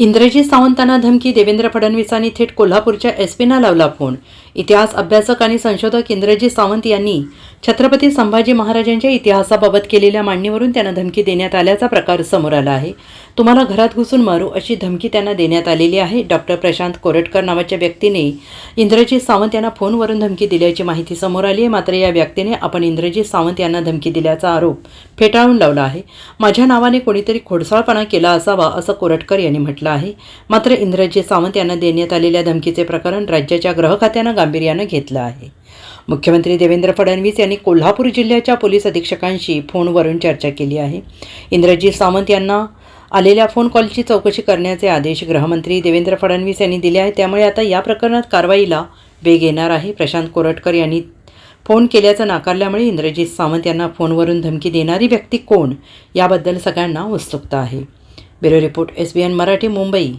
इंद्रजी सावंतांना धमकी देवेंद्र फडणवीसांनी थेट कोल्हापूरच्या एस पीना लावला फोन. इतिहास अभ्यासक आणि संशोधक इंद्रजी सावंत यांनी छत्रपती संभाजी महाराजांच्या इतिहासाबाबत केलेल्या मांडणीवरून त्यांना धमकी देण्यात आल्याचा प्रकार समोर आला आहे. तुम्हाला घरात घुसून मारू अशी धमकी त्यांना देण्यात आलेली आहे. डॉक्टर प्रशांत कोरटकर नावाच्या व्यक्तीने इंद्रजीत सावंत यांना फोनवरून धमकी दिल्याची माहिती समोर आली आहे. मात्र या व्यक्तीने आपण इंद्रजीत सावंत यांना धमकी दिल्याचा आरोप फेटाळून लावला आहे. माझ्या नावाने कोणीतरी खोडसाळपणा केला असावा असं कोरटकर यांनी म्हटलं आहे. मात्र इंद्रजीत सावंत यांना देण्यात आलेल्या धमकीचे प्रकरण राज्याच्या गृह खात्यानं गांभीर्यानं घेतलं आहे. मुख्यमंत्री देवेंद्र फडणवीस यांनी कोल्हापूर जिल्ह्याच्या पोलीस अधीक्षकांशी फोनवरून चर्चा केली आहे. इंद्रजीत सावंत यांना आलेल्या फोन कॉलची चौकशी करण्याचे आदेश गृहमंत्री देवेंद्र फडणवीस यांनी दिले आहेत. त्यामुळे आता या प्रकरणात कारवाईला वेग येणार आहे. प्रशांत कोरटकर यांनी फोन केल्याचं नाकारल्यामुळे इंद्रजीत सावंत यांना फोनवरून धमकी देणारी व्यक्ती कोण याबद्दल सगळ्यांना उत्सुकता आहे. Bureau report S B N Marathi Mumbai.